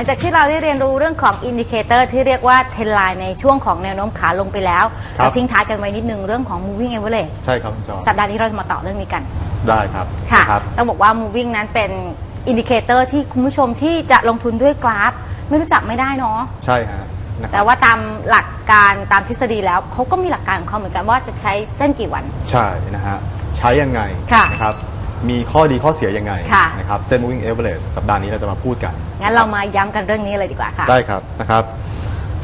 ลังจากที่เราได้เรียนรู้เรื่องของอินดิเคเตอร์ที่เรียกว่าเทนไลน์ในช่วงของแนวโน้มขาลงไปแล้วครับ เราทิ้งท้ายกันไว้นิดนึงเรื่องของ moving average ใช่ครับคุณจอยสัปดาห์นี้เราจะมาต่อเรื่องนี้กัน ได้ครับค่ะครับ ต้องบอกว่า moving นั้นเป็นอินดิเคเตอร์ที่คุณผู้ชมที่จะลงทุนด้วยกราฟ ไม่รู้จักไม่ได้เนาะ ใช่ฮะนะครับแต่ว่าตามหลักการตามทฤษฎีแล้วเขาก็มีหลักการของเขาเหมือนกันว่าจะใช้เส้นกี่วัน ใช่นะฮะใช้ยังไงค่ะ นะครับ มีข้อดีข้อเสียยังไงค่ะ นะครับเส้น moving average สัปดาห์นี้เราจะมาพูดกัน งั้นเรามาย้ำกันเรื่องนี้เลยดีกว่าค่ะ ได้ครับนะครับ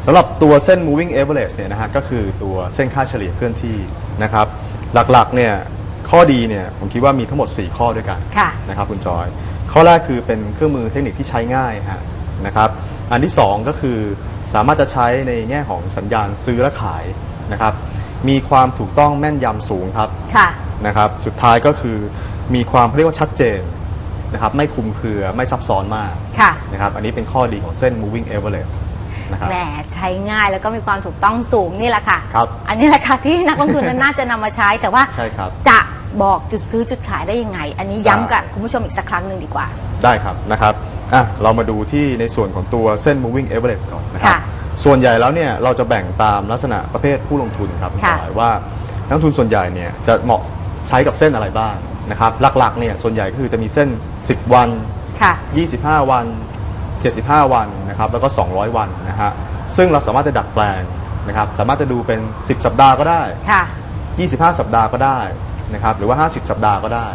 สำหรับตัวเส้น moving average เนี่ยนะฮะก็คือตัวเส้นค่าเฉลี่ยเคลื่อนที่นะครับหลักๆเนี่ยข้อดีเนี่ยผมคิดว่ามีทั้งหมด 4 ข้อด้วยกันค่ะ นะครับคุณจอย ข้อแรกคือเป็นเครื่องมือเทคนิคที่ใช้ง่ายฮะนะครับอันที่ 2 ก็คือสามารถจะใช้ในแง่ของสัญญาณซื้อและขายนะครับมีความถูกต้องแม่นยำสูงครับ ค่ะ นะครับสุดท้ายก็คือ มีความเรียกว่าชัดเจนนะครับไม่คลุมเครือไม่ซับซ้อนมากค่ะ นะครับอันนี้เป็นข้อดีของเส้น moving average นะครับ แหมใช้ง่ายแล้วก็มีความถูกต้องสูงนี่แหละค่ะ ครับอันนี้แหละค่ะที่นักลงทุนนั้นน่าจะนำมาใช้ แต่ว่าใช่ครับ จะบอกจุดซื้อจุดขายได้ยังไง อันนี้ย้ำใช่กับคุณผู้ชมอีกสักครั้งหนึ่งดีกว่า ได้ครับนะครับอะเรามาดูที่ในส่วนของตัวเส้น moving average ก่อนนะครับค่ะส่วนใหญ่แล้วเนี่ยเราจะแบ่งตามลักษณะประเภทผู้ลงทุนครับคุณค่ะ จอยว่านักลงทุนส่วนใหญ่เนี่ยจะเหมาะใช้กับเส้นอะไรบ้าง นะครับหลักๆเนี่ยส่วนใหญ่ก็คือจะมีเส้น 10 วัน ค่ะ 25 วัน 75 วันนะครับแล้วก็ 200 วันนะฮะซึ่งเราสามารถจะดัดแปลงนะครับสามารถจะดูเป็น 10 สัปดาห์ก็ได้ ค่ะ 25 สัปดาห์ก็ได้นะครับหรือว่า 50 สัปดาห์ก็ได้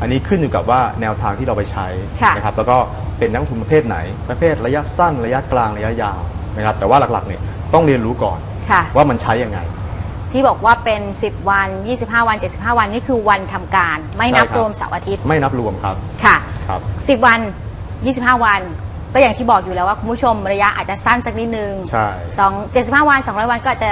อันนี้ขึ้นอยู่กับว่าแนวทางที่เราไปใช้ค่ะ นะครับแล้วก็เป็นนักลงทุนประเภทไหน ประเภทระยะสั้นระยะกลางระยะยาวนะครับแต่ว่าหลักๆเนี่ยต้องเรียนรู้ก่อนค่ะ ว่ามันใช้ยังไง ที่บอกว่าเป็น 10 วัน 25 วัน 75 วันนี่คือวันทำการ ไม่นับใช่ครับรวมเสาร์อาทิตย์ไม่นับรวมครับค่ะ ครับ 10 วัน 25 วัน ก็อย่างที่บอกอยู่แล้วว่าคุณผู้ชมระยะอาจจะสั้นสักนิดนึงใช่ สอง75 วัน 200 วันก็อาจจะ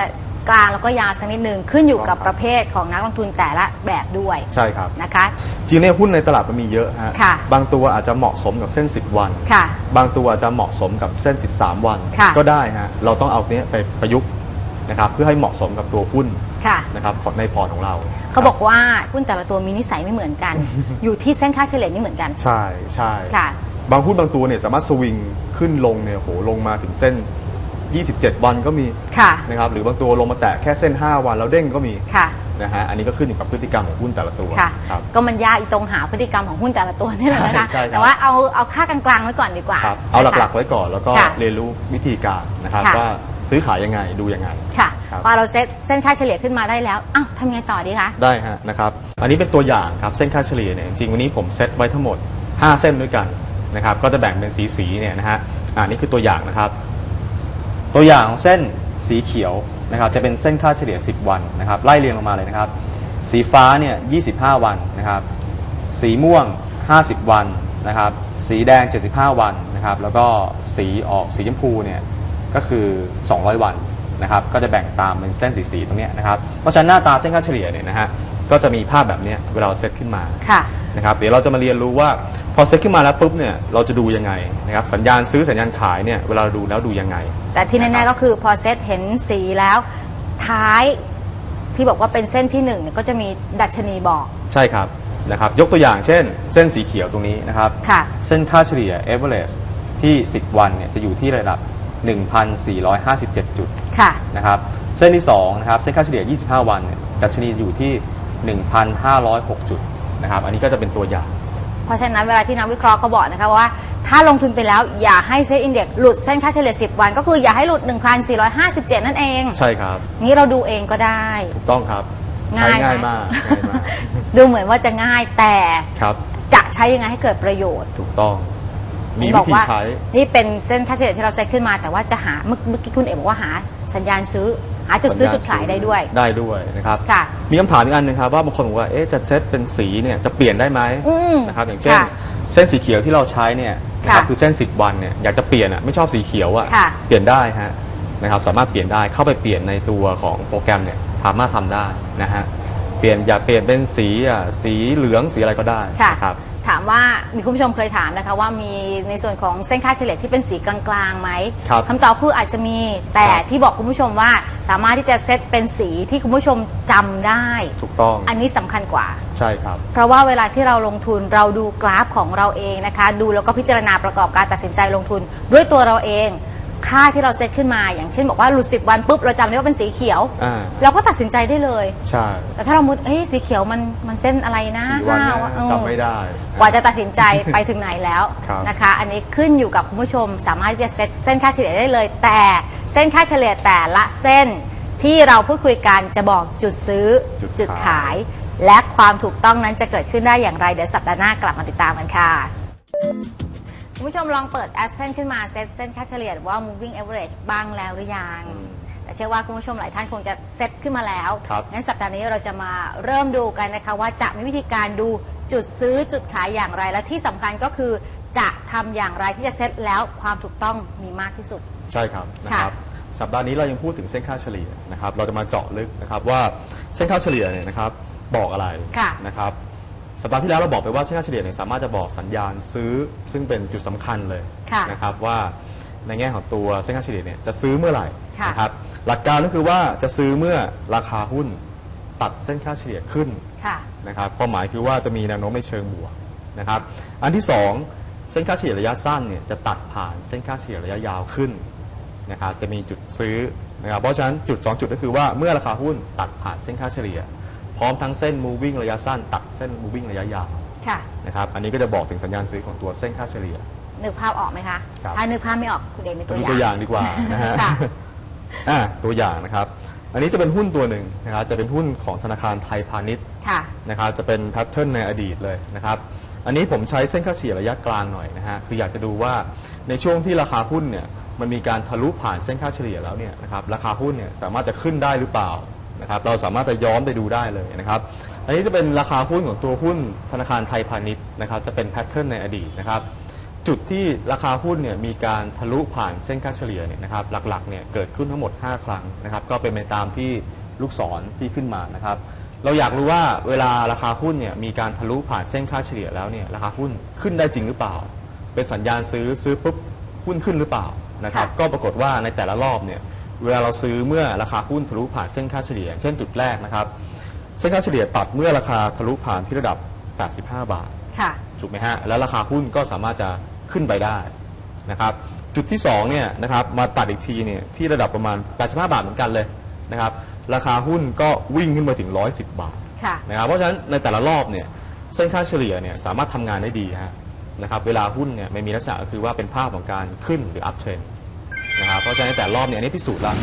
กลางแล้วก็ยาวสักนิดนึงขึ้นอยู่กับครับประเภทของนักลงทุนแต่ละแบบด้วยใช่ครับ นะคะ จริงๆเนี่ยหุ้นในตลาดมันมีเยอะฮะค่ะ บางตัวอาจจะเหมาะสมกับเส้น 10 วัน ค่ะ บางตัวจะเหมาะสมกับเส้น 13 วัน ค่ะก็ได้ฮะเราต้องเอาเนี้ยไปประยุกต์ นะครับเพื่อให้เหมาะสมกับตัวหุ้นค่ะ นะครับในพอร์ตของเราเขาบอกว่าหุ้นแต่ละตัวมีนิสัยไม่เหมือนกัน อยู่ที่เส้นค่าเฉลี่ยไม่เหมือนกัน ใช่ใช่ค่ะ บางหุ้นบางตัวเนี่ยสามารถสวิงขึ้นลงเนี่ยโหลงมาถึงเส้น 27 วันก็มีค่ะ นะครับหรือบางตัวลงมาแตะแค่เส้น 5 วันแล้วเด้งก็มีค่ะ นะฮะอันนี้ก็ขึ้นอยู่กับพฤติกรรมของหุ้นแต่ละตัวค่ะ ครับ ก็มันยากอีตรงหาพฤติกรรมของหุ้นแต่ละตัวนี่แหละนะคะ ใช่ใช่ครับ แต่ว่าเอาเอาค่ากลางๆไว้ก่อนดีกว่าครับเอาหลักๆ นะคะ ไว้ก่อนแล้วก็ค่ะเรียนรู้วิธีการนะครับค่ะ ว่า ซื้อขายยังไงดูยังไง ค่ะครับ พอเราเซตเส้นค่าเฉลี่ยขึ้นมาได้แล้วอ้าวทำไงต่อดีคะ ได้ฮะนะครับ อันนี้เป็นตัวอย่างครับเส้นค่าเฉลี่ยเนี่ยจริงๆวันนี้ผมเซตไว้ทั้งหมด 5 เส้นด้วยกันนะครับ ก็จะแบ่งเป็นสีสีๆเนี่ยนะฮะอ่านี่คือตัวอย่างนะครับ ตัวอย่างของเส้นสีเขียวนะครับ จะเป็นเส้นค่าเฉลี่ย 10 วันนะครับ ไล่เรียงลงมาเลยนะครับ สีฟ้าเนี่ย25 วันนะครับ สีม่วง 50 วันนะครับ สีแดง 75 วันนะครับ แล้วก็สีออกสีชมพูเนี่ย ก็คือ 200 วันนะครับก็จะแบ่งตามเป็นเส้นสีๆตรงเนี้ยนะครับเพราะฉะนั้นหน้าตาเส้นค่าเฉลี่ยเนี่ยนะฮะก็จะมีภาพแบบเนี้ยเวลาเราเซตขึ้นมาค่ะนะครับเดี๋ยวเราจะมาเรียนรู้ว่าพอเซตขึ้นมาแล้วปุ๊บเนี่ยเราจะดูยังไงนะครับสัญญาณซื้อสัญญาณขายเนี่ยเวลาเราดูแล้วดูยังไง แต่ที่นะแน่คๆรับก็คือพอเซตเห็นสีแล้วท้ายที่บอกว่าเป็นเส้นที่หนึ่งเนี่ยก็จะมีดัชนีบอก ใช่ครับนะครับยกตัวอย่างเช่น เส้นสีเขียวตรงนี้นะครับค่ะเส้นค่าเฉลี่ย average ที่ 10 วันเนี่ยจะอยู่ที่ระดับ 1,457 จุดค่ะ นะครับ เส้นที่2นะครับ เส้นค่าเฉลี่ย 25 วันเนี่ยดัชนีอยู่ที่ 1,506 จุดนะครับ อันนี้ก็จะเป็นตัวอย่าง เพราะฉะนั้นเวลาที่นักวิเคราะห์เขาบอกนะคะว่า ถ้าลงทุนไปแล้วอย่าให้เซ็ตอินเด็กหลุดเส้นค่าเฉลี่ย 10 วัน ก็คืออย่าให้หลุด 1,457 นั่นเอง ใช่ครับ นี้เราดูเองก็ได้ ถูกต้องครับใช้ง่ายไหมง่ายมากง่ายมาก ดูเหมือนว่าจะง่ายแต่ครับจะใช้ยังไงให้เกิดประโยชน์ ถูกต้อง มีบวิอกธีว่าใช้ นี่เป็นเส้นค่าเฉลี่ยที่เราเซตขึ้นมาแต่ว่าจะหาเมื่อเมื่อกี้คุณเอกบอกว่าหาสัญญาณซื้อ หาจุดซื้อจุดขายได้ด้วย ได้ด้วยนะครับ ค่ะ มีคำถามอีกอันหนึงครับว่าบางคนบอกว่าเอ๊ะจะเซตเป็นสีเนี่ยจะเปลี่ยนได้ไหมอืมนะครับอย่างเช่น ค่ะเส้นสีเขียวที่เราใช้เนี่ยนะครับค่ะคือเส้น 10 วันเนี่ยอยากจะเปลี่ยนอะไม่ชอบสีเขียวอะค่ะ เปลี่ยนได้ฮะนะครับสามารถเปลี่ยนได้เข้าไปเปลี่ยนในตัวของโปรแกรมเนี่ยสามารถทำได้นะฮะเปลี่ยนอยากเปลี่ยนเป็นสีอะสีเหลืองสีอะไรก็ได้ค่ะ นะครับถามามว่ามีคุณผู้ชมเคยถามนะคะว่ามีในส่วนของเส้นค่าเฉลี่ยที่เป็นสีกลางๆไหมครับคำตอบคืออาจจะมีแต่ครับ ที่บอกคุณผู้ชมว่าสามารถที่จะเซตเป็นสีที่คุณผู้ชมจำได้ ถูกต้องอันนี้สำคัญกว่า ใช่ครับ เพราะว่าเวลาที่เราลงทุนเราดูกราฟของเราเองนะคะ ดูแล้วก็พิจารณาประกอบการตัดสินใจลงทุนด้วยตัวเราเอง ค่าที่เราเซตขึ้นมา อย่างเช่นบอกว่าหลุด 10 วันปุ๊บเราจำได้ว่าเป็นสีเขียว อ่า เราก็ตัดสินใจได้เลย ใช่แต่ถ้าเรามุดเฮ้ยสีเขียวมันมันเส้นอะไรนะกี่วันนะห้าเออ จำไม่ได้ กว่าจะตัดสินใจ ไปถึงไหนแล้วครับนะคะ อันนี้ขึ้นอยู่กับคุณผู้ชมสามารถที่จะเซตเส้นค่าเฉลี่ยได้เลย แต่เส้นค่าเฉลี่ยแต่ละเส้นที่เราพูดคุยกันจะบอกจุดซื้อจุดจุดขาย ขาย และความถูกต้องนั้นจะเกิดขึ้นได้อย่างไร เดี๋ยวสัปดาห์หน้ากลับมาติดตามกันค่ะ คุณผู้ชมลองเปิด Aspen ขึ้นมาเซตเส้นค่าเฉลี่ยหรือว่า moving average บ้างแล้วหรือยังอืมแต่เชื่อว่าคุณผู้ชมหลายท่านคงจะเซตขึ้นมาแล้ว ครับงั้นสัปดาห์นี้เราจะมาเริ่มดูกันนะคะว่าจะมีวิธีการดูจุดซื้อจุดขายอย่างไรและที่สำคัญก็คือ จะทำอย่างไรที่จะเซตแล้วความถูกต้องมีมากที่สุด ใช่ครับนะครับสัปดาห์นี้เรายังพูดถึงเส้นค่าเฉลี่ยนะครับเราจะมาเจาะลึกนะครับว่าเส้นค่าเฉลี่ยเนี่ยนะครับบอกอะไรค่ะนะครับ สัปดาห์ที่แล้วเราบอกไปว่าเส้นค่าเฉลี่ยเนี่ยสามารถจะบอกสัญญาณซื้อซึ่งเป็นจุดสำคัญเลยค่ะนะครับว่าในแง่ของตัวเส้นค่าเฉลี่ยเนี่ยจะซื้อเมื่อไหร่ค่ะ นะครับหลักการก็คือว่าจะซื้อเมื่อราคาหุ้นตัดเส้นค่าเฉลี่ยขึ้น ค่ะ นะครับความหมายคือว่าจะมีแนวโน้มในเชิงบวกนะครับอันที่ 2 เส้นค่าเฉลี่ยระยะสั้นเนี่ยจะตัดผ่านเส้นค่าเฉลี่ยระยะยาวขึ้นนะครับจะมีจุดซื้อนะครับเพราะฉะนั้นจุด 2 จุดก็คือว่าเมื่อราคาหุ้นตัดผ่านเส้นค่าเฉลี่ย พร้อมทั้งเส้น moving ระยะสั้น ตัดเส้น moving ระยะยาวค่ะ นะครับอันนี้ก็จะบอกถึงสัญญาณซื้อของตัวเส้นค่าเฉลี่ย นึกภาพออกไหมคะครับ ถ้านึกภาพไม่ออกคุณเดชมีตัวดูอตัวอย่าย่างงดีกว่านะฮะค่ะ อะตัวอย่างนะครับ อันนี้จะเป็นหุ้นตัวหนึ่งนะครับจะเป็นหุ้นของธนาคารไทยพาณิชย์ค่ะ นะครับจะเป็นแพทเทิร์นในอดีตเลยนะครับอันนี้ผมใช้เส้นค่าเฉลี่ยระยะกลางหน่อยนะฮะคืออยากจะดูว่าในช่วงที่ราคาหุ้นเนี่ยมันมีการทะลุผ่านเส้นค่าเฉลี่ยแล้วเนี่ยนะครับราคาหุ้นเนี่ยสามารถจะขึ้นได้หรือเปล่า นะครับเราสามารถจะย้อนไปดูได้เลยนะครับอันนี้จะเป็นราคาหุ้นของตัวหุ้นธนาคารไทยพาณิชย์นะครับจะเป็นแพทเทิร์นในอดีตนะครับจุดที่ราคาหุ้นเนี่ยมีการทะลุผ่านเส้นค่าเฉลี่ยเนี่ยนะครับหลักๆเนี่ยเกิดขึ้นทั้งหมด 5 ครั้งนะครับก็เป็นไปตามที่ลูกศรที่ขึ้นมานะครับเราอยากรู้ว่าเวลาราคาหุ้นเนี่ยมีการทะลุผ่านเส้นค่าเฉลี่ยแล้วเนี่ยราคาหุ้นขึ้นได้จริงหรือเปล่า เป็นสัญญาณซื้อซื้อปุ๊บหุ้นขึ้นหรือเปล่านะครับก็ปรากฏว่าในแต่ละรอบเนี่ย เวลาเราซื้อเมื่อราคาหุ้นทะลุผ่านเส้นค่าเฉลี่ย เช่นจุดแรกนะครับ เส้นค่าเฉลี่ยตัดเมื่อราคาทะลุผ่านที่ระดับ 85 บาทค่ะถูกไหมฮะแล้วราคาหุ้นก็สามารถจะขึ้นไปได้นะครับจุดที่2เนี่ยนะครับมาตัดอีกทีเนี่ยที่ระดับประมาณ 85 บาทเหมือนกันเลยนะครับราคาหุ้นก็วิ่งขึ้นมาถึง 110 บาทค่ะนะครับเพราะฉะนั้นในแต่ละรอบเนี่ยเส้นค่าเฉลี่ยเนี่ยสามารถทำงานได้ดีฮะนะครับเวลาหุ้นเนี่ยไม่มีลักษณะก็คือว่าเป็นภาพของการขึ้นหรือ up trend นะครับเพราะฉะนั้นในแต่ละรอบเนี่ยอันนี้พิสูจน์แล้ว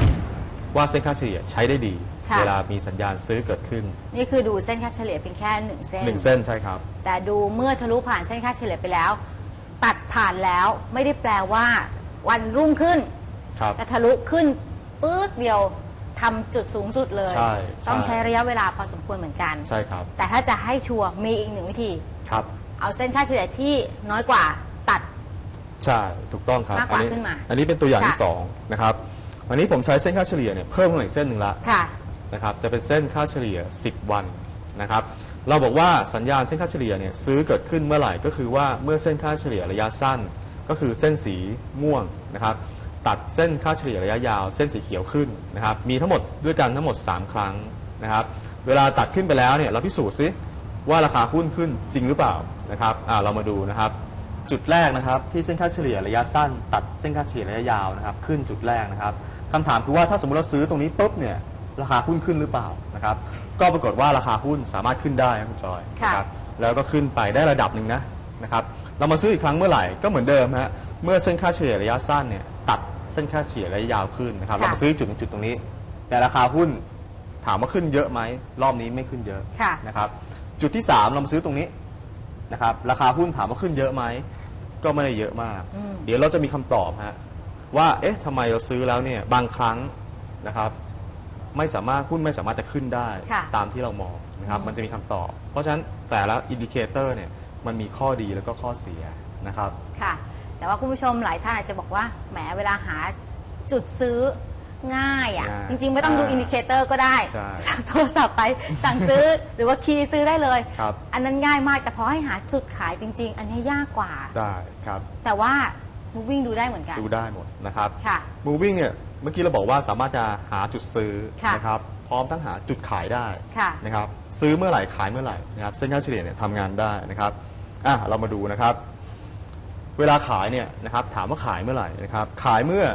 ว่าเส้นค่าเฉลี่ยใช้ได้ดี ค่ะ เวลามีสัญญาณซื้อเกิดขึ้นนี่คือดูเส้นค่าเฉลี่ยเพียงแค่หนึ่งเส้น หนึ่งเส้นใช่ครับ แต่ดูเมื่อทะลุผ่านเส้นค่าเฉลี่ยไปแล้ว ตัดผ่านแล้วไม่ได้แปลว่า วันรุ่งขึ้นครับ จะทะลุขึ้นปื๊ดเดียวทำจุดสูงสุดเลย ใช่ใช่ ต้องใช้ระยะเวลาพอสมควรเหมือนกัน ใช่ครับแต่ถ้าจะให้ชัวร์มีอีกหนึ่งวิธี ครับ เอาเส้นค่าเฉลี่ยที่น้อยกว่าตัด ใช่ถูกต้องครับมากกว่าอันี้ขึ้นมาอันนี้เป็นตัวอย่างค่ะที่สองนะครับอันนี้ผมใช้เส้นค่าเฉลี่ยเนี่ยเพิ่มมาอีกเส้นหนึ่งละ ค่ะ นะครับจะเป็นเส้นค่าเฉลี่ย 10 วันนะครับ เราบอกว่าสัญญาณเส้นค่าเฉลี่ยเนี่ยซื้อเกิดขึ้นเมื่อไหร่ก็คือว่าเมื่อเส้นค่าเฉลี่ยระยะสั้น ก็คือเส้นสีม่วงนะครับ ตัดเส้นค่าเฉลี่ยระยะยาว เส้นสีเขียวขึ้นนะครับ มีทั้งหมดด้วยกันทั้งหมด 3 ครั้งนะครับ เวลาตัดขึ้นไปแล้วเนี่ยเราพิสูจน์ซิว่าราคาหุ้นขึ้นจริงหรือเปล่านะครับอ่าเรามาดูนะครับ จุดแรกนะครับที่เส้นค่าเฉลี่ยระยะสั้น ตัดเส้นค่าเฉลี่ยระยะยาวนะครับขึ้นจุดแรกนะครับคำถามคือว่าถ้าสมมติเราซื้อตรงนี้ปุ๊บเนี่ยราคาหุ้นขึ้นหรือเปล่านะครับก็ปรากฏว่าราคาหุ้นสามารถขึ้นได้ครับคุณจอยค่ะนะครับแล้วก็ขึ้นไปได้ระดับหนึ่งนะนะครับเรามาซื้ออีกครั้งเมื่อไหร่ก็เหมือนเดิมฮะเมื่อเส้นค่าเฉลี่ยระยะสั้นเนี่ยตัดเส้นค่าเฉลี่ยระยะยาวขึ้นนะครับเรามาซื้อจุดจุดตรงนี้ แต่ราคาหุ้นถามว่าขึ้นเยอะไหมรอบนี้ไม่ขึ้นเยอะค่ะนะครับจุดที่สามเรามาซื้อตรงนี้นะครับราคาหุ้นถามว่าขึ้นเยอะไหม ก็ไม่ได้เยอะมาก อืม เดี๋ยวเราจะมีคำตอบฮะว่าเอ๊ะทำไมเราซื้อแล้วเนี่ยบางครั้งนะครับไม่สามารถหุ้นไม่สามารถจะขึ้นได้ค่ะ ตามที่เรามองนะครับอืมมันจะมีคำตอบ เพราะฉะนั้นแต่ละอินดิเคเตอร์เนี่ยมันมีข้อดีแล้วก็ข้อเสียนะครับ ค่ะ แต่ว่าคุณผู้ชมหลายท่านอาจจะบอกว่าแหมเวลาหาจุดซื้อ ง่ายอะ ง่ายจริง ๆ ไม่ต้องดูอ่าอินดิเคเตอร์ก็ได้ ใช่ สั่งโทรศัพท์ไป สั่งซื้อ หรือว่าคีย์ซื้อได้เลย ครับอันนั้นง่ายมาก แต่พอให้หาจุดขายจริง ๆ อันนี้ยากกว่า ได้ครับแต่ว่า moving ดูได้เหมือนกัน ดูได้หมดนะครับ ค่ะ moving เนี่ยเมื่อกี้เราบอกว่าสามารถจะหาจุดซื้อค่ะนะครับพร้อมทั้งหาจุดขายได้ค่ะ นะครับซื้อเมื่อไหร่ขายเมื่อไหร่นะครับเส้นค่าเฉลี่ยเนี่ยทำงานได้นะครับอะเรามาดูนะครับ เวลาขายเนี่ยนะครับถามว่าขายเมื่อไหร่นะครับขายเมื่อ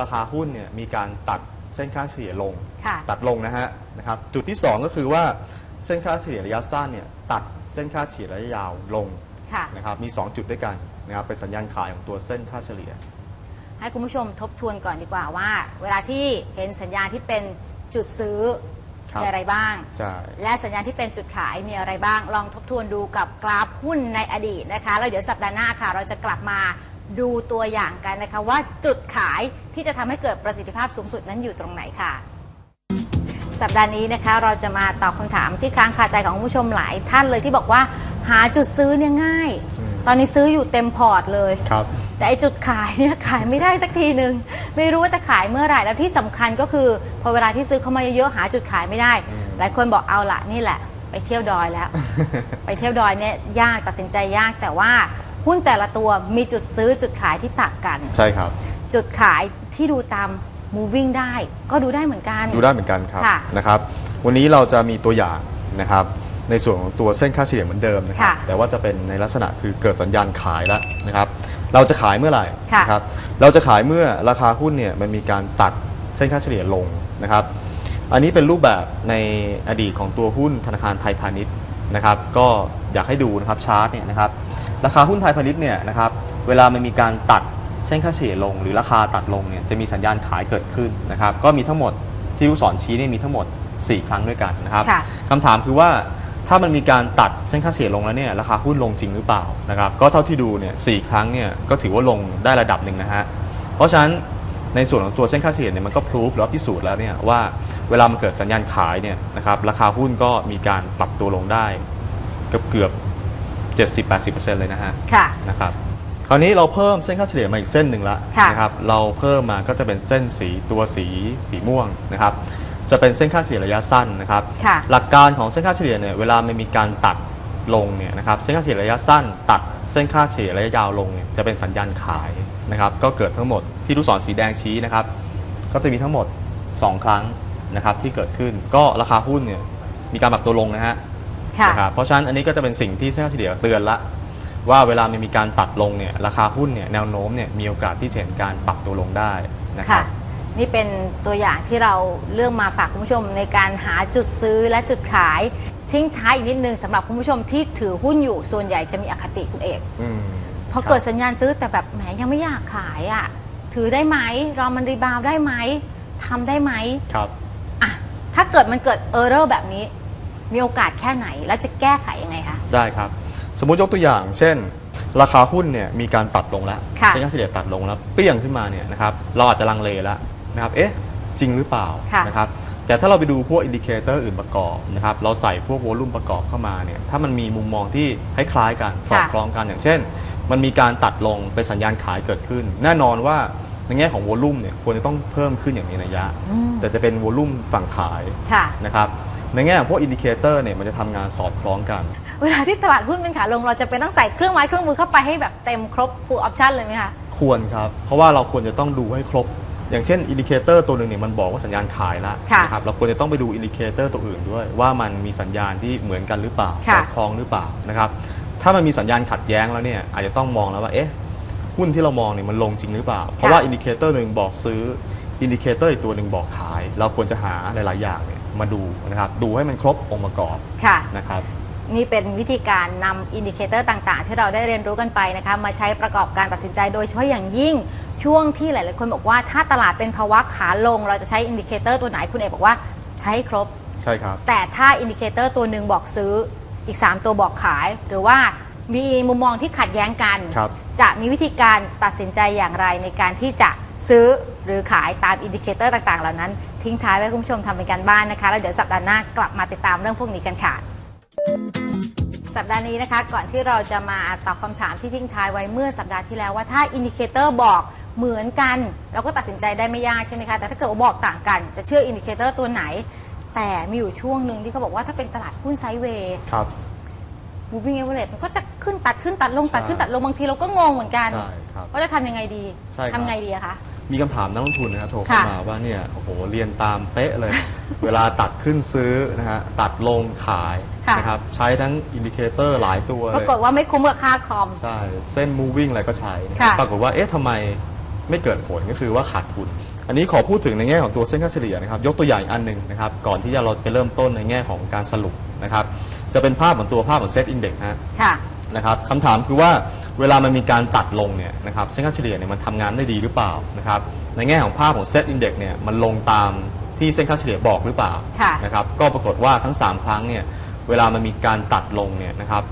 ราคาหุ้นเนี่ยมีการตัดเส้นค่าเฉลี่ยลง ค่ะ ตัดลงนะฮะนะครับจุดที่ 2 ก็คือว่าเส้นค่าเฉลี่ยระยะสั้นเนี่ยตัดเส้นค่าเฉลี่ยระยะยาวลงค่ะ นะครับมี 2 จุดด้วยกันนะครับเป็นสัญญาณขายของตัวเส้นค่าเฉลี่ย ให้คุณผู้ชมทบทวนก่อนดีกว่าว่า เวลาที่เห็นสัญญาณที่เป็นจุดซื้อครับ มีอะไรบ้าง ใช่ และสัญญาณที่เป็นจุดขายมีอะไรบ้าง ลองทบทวนดูกับกราฟหุ้นในอดีตนะคะ แล้วเดี๋ยวสัปดาห์หน้าค่ะ เราจะกลับมา ดูตัวอย่างกันนะคะว่าจุดขายที่จะทำให้เกิดประสิทธิภาพสูงสุดนั้นอยู่ตรงไหนค่ะ สัปดาห์นี้นะคะเราจะมาตอบคำถามที่ค้างคาใจของคุณผู้ชมหลายท่านเลยที่บอกว่าหาจุดซื้อเนี่ยง่าย ตอนนี้ซื้ออยู่เต็มพอร์ตเลย ครับ แต่ไอจุดขายเนี่ยขายไม่ได้สักทีหนึ่งไม่รู้ว่าจะขายเมื่อไหร่แล้วที่สำคัญก็คือ พอเวลาที่ซื้อเข้ามาเยอะๆหาจุดขายไม่ได้อืมหลายคนบอกเอาละนี่แหละ ไปเที่ยวดอยแล้ว ไปเที่ยวดอยเนี่ยยากตัดสินใจยากแต่ว่า หุ้นแต่ละตัวมีจุดซื้อจุดขายที่ต่างกัน ใช่ครับ จุดขายที่ดูตาม moving ได้ก็ดูได้เหมือนกัน ดูได้เหมือนกันครับค่ะนะครับ วันนี้เราจะมีตัวอย่างนะครับในส่วนของตัวเส้นค่าเฉลี่ยเหมือนเดิมนะครับ ค่ะแต่ว่าจะเป็นในลักษณะคือเกิดสัญญาณขายแล้วนะครับ เราจะขายเมื่อไหร่ค่ะ นะครับเราจะขายเมื่อราคาหุ้นเนี่ยมันมีการตัดเส้นค่าเฉลี่ยลงนะครับ อันนี้เป็นรูปแบบในอดีตของตัวหุ้นธนาคารไทยพาณิชย์นะครับ ก็อยากให้ดูนะครับชาร์ตเนี่ยนะครับ ราคาหุ้นไทยพาณิชย์เนี่ยนะครับเวลามันมีการตัดเส้นค่าเฉลี่ยลง หรือราคาตัดลงเนี่ยจะมีสัญญาณขายเกิดขึ้นนะครับก็มีทั้งหมดที่ลูกศรชี้เนี่ยมีทั้งหมด 4 ครั้งด้วยกันนะครับค่ะ คำถามคือว่าถ้ามันมีการตัดเส้นค่าเฉลี่ยลงแล้วเนี่ยราคาหุ้นลงจริงหรือเปล่านะครับก็เท่าที่ดูเนี่ยสครั้งเนี่ยก็ถือว่าลงได้ระดับหนึ่งนะฮะเพราะฉะนั้นในส่วนของตัวเส้นค่าเฉลี่ยเนี่ยมันก็พิสูจหรือว่าพิสูจน์แล้วเนี่ยว่าเวลามันเกิดสัญญาณขายเนี่ยนะครับราคาหุ้นก็มีการปรับตัวลงได้ เกือบเกือบ 70-80%เลยนะฮะค่ะ นะครับคราวนี้เราเพิ่มเส้นค่าเฉลี่ยมาอีกเส้นหนึ่งละค่ะ นะครับเราเพิ่มมาก็จะเป็นเส้นสีตัวสีสีม่วงนะครับจะเป็นเส้นค่าเฉลี่ยระยะสั้นนะครับ ค่ะ หลักการของเส้นค่าเฉลี่ยเนี่ยเวลามันมีการตัดลงเนี่ยนะครับเส้นค่าเฉลี่ยระยะสั้น ตัดเส้นค่าเฉลี่ยระยะยาวลงเนี่ยจะเป็นสัญญาณขายนะครับก็เกิดทั้งหมดที่ลูกศรสีแดงชี้นะครับก็จะมีทั้งหมด 2 ครั้งนะครับที่เกิดขึ้นก็ราคาหุ้นเนี่ยมีการปรับตัวลงนะฮะ ค่ะ นะครับเพราะฉะนั้นอันนี้ก็จะเป็นสิ่งที่เส้นค่าเฉลี่ยเตือนละ ว่าเวลามันมีการตัดลงเนี่ยราคาหุ้นเนี่ยแนวโน้มเนี่ยมีโอกาสที่จะเห็นการปรับตัวลงได้นะคค่ะ รับ นี่เป็นตัวอย่างที่เราเลือกมาฝากคุณผู้ชมในการหาจุดซื้อและจุดขาย ทิ้งท้ายอีกนิดนึงสำหรับคุณผู้ชมที่ถือหุ้นอยู่ส่วนใหญ่จะมีอคติคุณเอกอืมพอเกิดสัญญาณซื้อแต่แบบแหมยังไม่อยากขายอะ่ะถือได้ไหมรอมันรีบาวด์ได้ไหมทำได้ไหมครับ อะถ้าเกิดมันเกิดเออร์เรอร์แบบนี้ มีโอกาสแค่ไหน แล้วจะแก้ไขยังไงคะ ได้ครับ สมมุติยกตัวอย่าง เช่น ราคาหุ้นเนี่ยมีการตัดลงแล้วค่ะเส้นค่าเฉลี่ยตัดลงแล้วเปี้ยงขึ้นมาเนี่ยนะครับเราอาจจะลังเลแล้วนะครับเอ๊ะจริงหรือเปล่าค่ะ นะครับแต่ถ้าเราไปดูพวกอินดิเคเตอร์อื่นประกอบนะครับเราใส่พวกวอลลุ่มประกอบเข้ามาเนี่ยถ้ามันมีมุมมองที่คล้ายๆกันสอดคล้องกันอย่างเช่น มันมีการตัดลงเป็นสัญญาณขายเกิดขึ้น แน่นอนว่าในแง่ของวอลลุ่มเนี่ยควรจะต้องเพิ่มขึ้นอย่างมีนัยยะ อืมแต่จะเป็นวอลลุ่มฝั่งขาย ค่ะ นะครับ ในแง่ของพวกอินดิเคเตอร์เนี่ยมันจะทำงานสอดคล้องกัน เวลาที่ตลาดหุ้นเป็นขาลงเราจะเป็นต้องใส่เครื่องไม้เครื่องมือเข้าไปให้แบบเต็มครบ full option เลยไหมคะ ควรครับ เพราะว่าเราควรจะต้องดูให้ครบ อย่างเช่นอินดิเคเตอร์ตัวหนึ่งเนี่ยมันบอกว่าสัญญาณขายแล้วค่ะนะครับเราควรจะต้องไปดูอินดิเคเตอร์ตัวอื่นด้วย ว่ามันมีสัญญาณที่เหมือนกันหรือเปล่าค่ะ สอดคล้องหรือเปล่านะครับถ้ามันมีสัญญาณขัดแย้งแล้วเนี่ยอาจจะต้องมองแล้วว่าเอ๊ะหุ้นที่เรามองเนี่ยมันลงจริงหรือเปล่า เพราะว่าอินดิเคเตอร์หนึ่งบอกซื้ออินดิเคเตอร์อีกตัวหนึ่งบอกขาย เราควรจะหาหลาย ๆ อย่างเนี่ย มาดูนะครับ ดูให้มันครบองค์ประกอบค่ะ นะครับ นี่เป็นวิธีการนำอินดิเคเตอร์ต่างๆ ที่เราได้เรียนรู้กันไปนะคะมาใช้ประกอบการตัดสินใจโดยเฉพาะอย่างยิ่งช่วงที่หลายๆคนบอกว่าถ้าตลาดเป็นภาวะขาลง เราจะใช้อินดิเคเตอร์ตัวไหนคุณเอกบอกว่าใช้ครบ ใช่ครับ แต่ถ้าอินดิเคเตอร์ตัวหนึ่งบอกซื้ออีก 3 ตัวบอกขาย หรือว่ามีมุมมองที่ขัดแย้งกัน ครับ จะมีวิธีการตัดสินใจอย่างไรในการที่จะ ซื้อหรือขายตามอินดิเคเตอร์ต่าง ๆ เหล่านั้น ทิ้งท้ายไว้ให้คุณผู้ชมทำเป็นการบ้านนะคะ แล้วเดี๋ยวสัปดาห์หน้ากลับมาติดตามเรื่องพวกนี้กันค่ะ สัปดาห์นี้นะคะ ก่อนที่เราจะมาตอบคำถามที่ทิ้งท้ายไว้เมื่อสัปดาห์ที่แล้วว่าถ้าอินดิเคเตอร์บอกเหมือนกัน เราก็ตัดสินใจได้ไม่ยากใช่ไหมคะแต่ถ้าเกิดว่าบอกต่างกัน จะเชื่ออินดิเคเตอร์ตัวไหน แต่มีอยู่ช่วงหนึ่งที่เขาบอกว่าถ้าเป็นตลาดหุ้นไซด์เวย์ ครับ moving average มันก็จะขึ้นตัดขึ้นตัดลงตัดขึ้นตัดลงบางทีเราก็งงเหมือนกัน ใช่ครับ ว่าจะทำยังไงดีใช่ครับ ทำไงดีอะคะ มีคำถามนักลงทุนนะครับโทรเข้าค่ะมาว่าเนี่ยโอ้โหเรียนตามเป๊ะเลย เวลาตัดขึ้นซื้อนะฮะตัดลงขายค่ะ นะครับใช้ทั้งอินดิเคเตอร์หลายตัวปเลรายกฏว่าไม่คุ้มกับค่าคอม ใช่ เส้น moving อะไรก็ใช้นะครับค่ะปรากฏว่าเอ๊ะทำไมไม่เกิดผลก็คือว่าขาดทุน อันนี้ขอพูดถึงในแง่ของตัวเส้นค่าเฉลี่ยนะครับ ยกตัวอย่างอีกอันหนึ่งนะครับ ก่อนที่จะเราไปเริ่มต้นในแง่ของการสรุปนะครับ จะเป็นภาพเหมือนตัวภาพของเซตอินเด็กฮะ ค่ะ นะครับคำถามคือว่า เวลามันมีการตัดลงเนี่ยนะครับเส้นค่าเฉลี่ยเนี่ยมันทำงานได้ดีหรือเปล่านะครับในแง่ของภาพของเซตอินเด็กเนี่ยมันลงตามที่เส้นค่าเฉลี่ยบอกหรือเปล่าค่ะ นะครับก็ปรากฏว่าทั้ง 3 ครั้งเนี่ยเวลามันมีการตัดลงเนี่ยนะครับ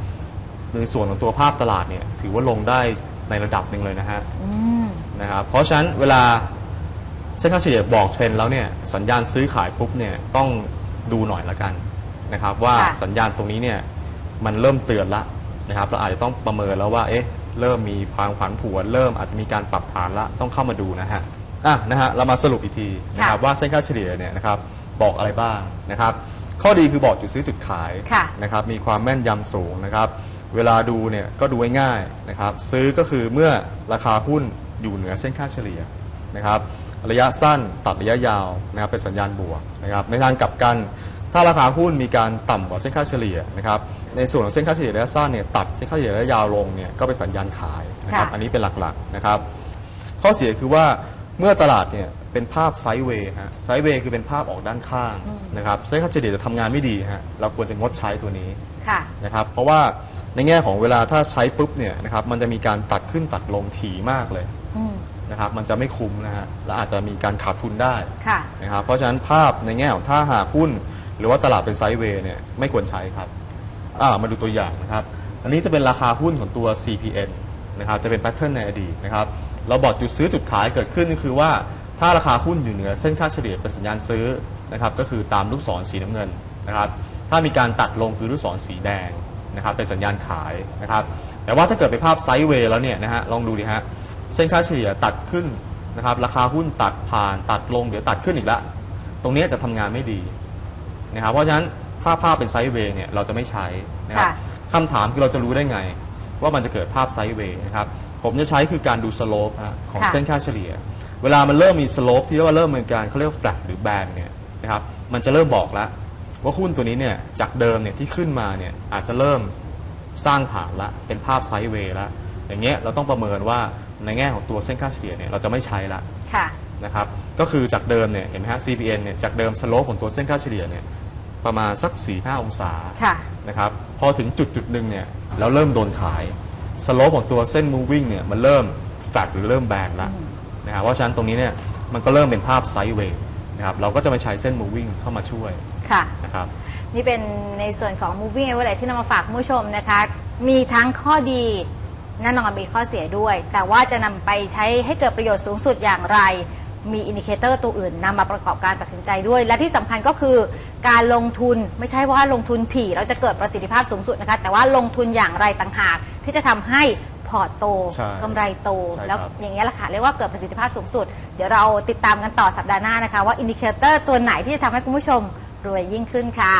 ในส่วนของตัวภาพตลาดเนี่ยถือว่าลงได้ในระดับหนึ่งเลยนะฮะ อืม นะครับเพราะฉะนั้นเวลาเส้นค่าเฉลี่ยบอกเทรนด์แล้วเนี่ยสัญญาณซื้อขายปุ๊บเนี่ยต้องดูหน่อยละกันนะครับว่าค่ะ สัญญาณตรงนี้เนี่ยมันเริ่มเตือนละ นะครับเราอาจจะต้องประเมินแล้วว่าเอ๊ะเริ่มมีความผันผวน เริ่มอาจจะมีการปรับฐานละต้องเข้ามาดูนะฮะอะนะฮะเรามาสรุปอีกทีนะครับค่ะว่าเส้นค่าเฉลี่ยเนี่ยนะครับบอกอะไรบ้างนะครับ ข้อดีคือบอกจุดซื้อจุดขายค่ะนะครับมีความแม่นยำสูงนะครับ เวลาดูเนี่ยก็ดูง่ายๆนะครับซื้อก็คือเมื่อราคาหุ้นอยู่เหนือเส้นค่าเฉลี่ยนะครับระยะสั้นตัดระยะยาวนะครับเป็นสัญญาณบวกนะครับในทางกลับกัน ถ้าราคาหุ้นมีการต่ำกว่าเส้นค่าเฉลี่ยนะครับ ในส่วนของเส้นค่าเฉลี่ยระยะสั้นเนี่ยตัดเส้นค่าเฉลี่ยระยะยาวลงเนี่ยก็เป็นสัญญาณขายนะครับ ค่ะ อันนี้เป็นหลักๆนะครับ ข้อเสียคือว่าเมื่อตลาดเนี่ยเป็นภาพไซด์เวย์ฮะ ไซด์เวย์คือเป็นภาพออกด้านข้างนะครับ เส้นค่าเฉลี่ยจะทำงานไม่ดีฮะ เราควรจะงดใช้ตัวนี้ ค่ะ นะครับเพราะว่าในแง่ของเวลาถ้าใช้ปุ๊บเนี่ยนะครับมันจะมีการตัดขึ้นตัดลงถี่มากเลยอืม นะครับมันจะไม่คุ้มนะฮะและอาจจะมีการขาดทุนได้ค่ะ นะครับเพราะฉะนั้นภาพในแง่ของถ้าหากหุ้น หรือว่าตลาดเป็นไซด์เวย์เนี่ยไม่ควรใช้ครับอ่ามาดูตัวอย่างนะครับ อันนี้จะเป็นราคาหุ้นของตัว CPN นะครับจะเป็นแพทเทิร์นในอดีตนะครับเราบอกจุดซื้อจุดขายเกิดขึ้นก็คือว่าถ้าราคาหุ้นอยู่เหนือเส้นค่าเฉลี่ยเป็นสัญญาณซื้อนะครับก็คือตามลูกศรสีน้ำเงินนะครับถ้ามีการตัดลงคือลูกศรสีแดงนะครับเป็นสัญญาณขายนะครับแต่ว่าถ้าเกิดเป็นภาพไซด์เวย์แล้วเนี่ยนะฮะลองดูดิฮะเส้นค่าเฉลี่ยตัดขึ้นนะครับราคาหุ้นตัดผ่านตัดลงเดี๋ยวตัดขึ้นอีกละตรงนี้จะทำงานไม่ดี นะครับเพราะฉะนั้นถ้าภาพเป็นไซด์เวย์เนี่ยเราจะไม่ใช้นะครับค่ะคำถามคือเราจะรู้ได้ไง ว่ามันจะเกิดภาพไซด์เวย์นะครับผมจะใช้คือการดูสโลปของค่ะ เส้นค่าเฉลี่ย เวลามันเริ่มมีสโลปที่เรียกว่าเริ่มเป็นการเขาเรียกแฟลตหรือแบนเนี่ยนะครับมันจะเริ่มบอกแล้ว ว่าหุ้นตัวนี้เนี่ยจากเดิมเนี่ยที่ขึ้นมาเนี่ยอาจจะเริ่ม สร้างฐานละเป็นภาพไซด์เวย์ละอย่างเงี้ยเราต้องประเมินว่าในแง่ของตัวเส้นค่าเฉลี่ยเนี่ยเราจะไม่ใช้ละค่ะ นะครับก็คือจากเดิมเนี่ยเห็นไหมฮะ CPN เนี่ยจากเดิมสโลปของตัวเส้นค่าเฉลี่ยเนี่ย ประมาณสัก 4-5 องศาค่ะ นะครับพอถึงจุดจุดหนึ่งเนี่ยแล้วเริ่มโดนขายสโลปของตัวเส้น moving เนี่ยมันเริ่มแฟลตหรือเริ่มแบนแล้วนะครับเพราะฉะนั้นตรงนี้เนี่ยมันก็เริ่มเป็นภาพไซด์เวย์นะครับเราก็จะไม่ใช้เส้น moving เข้ามาช่วยค่ะ นะครับ นี่เป็นในส่วนของ moving average ที่นำมาฝากคุณผู้ชมนะคะ มีทั้งข้อดีแน่นอนมีข้อเสียด้วย แต่ว่าจะนำไปใช้ให้เกิดประโยชน์สูงสุดอย่างไร มีอินดิเคเตอร์ตัวอื่นนำมาประกอบการตัดสินใจด้วย และที่สำคัญก็คือการลงทุนไม่ใช่ว่าลงทุนถี่เราจะเกิดประสิทธิภาพสูงสุดนะคะ แต่ว่าลงทุนอย่างไรต่างหากที่จะทำให้พอร์ตโตใช่กำไรโต ใช่ครับ แล้วอย่างนี้ยแหละค่ะเรียกว่าเกิดประสิทธิภาพสูงสุด เดี๋ยวเราติดตามกันต่อสัปดาห์หน้านะคะ ว่าอินดิเคเตอร์ตัวไหนที่จะทำให้คุณผู้ชมรวยยิ่งขึ้นค่ะ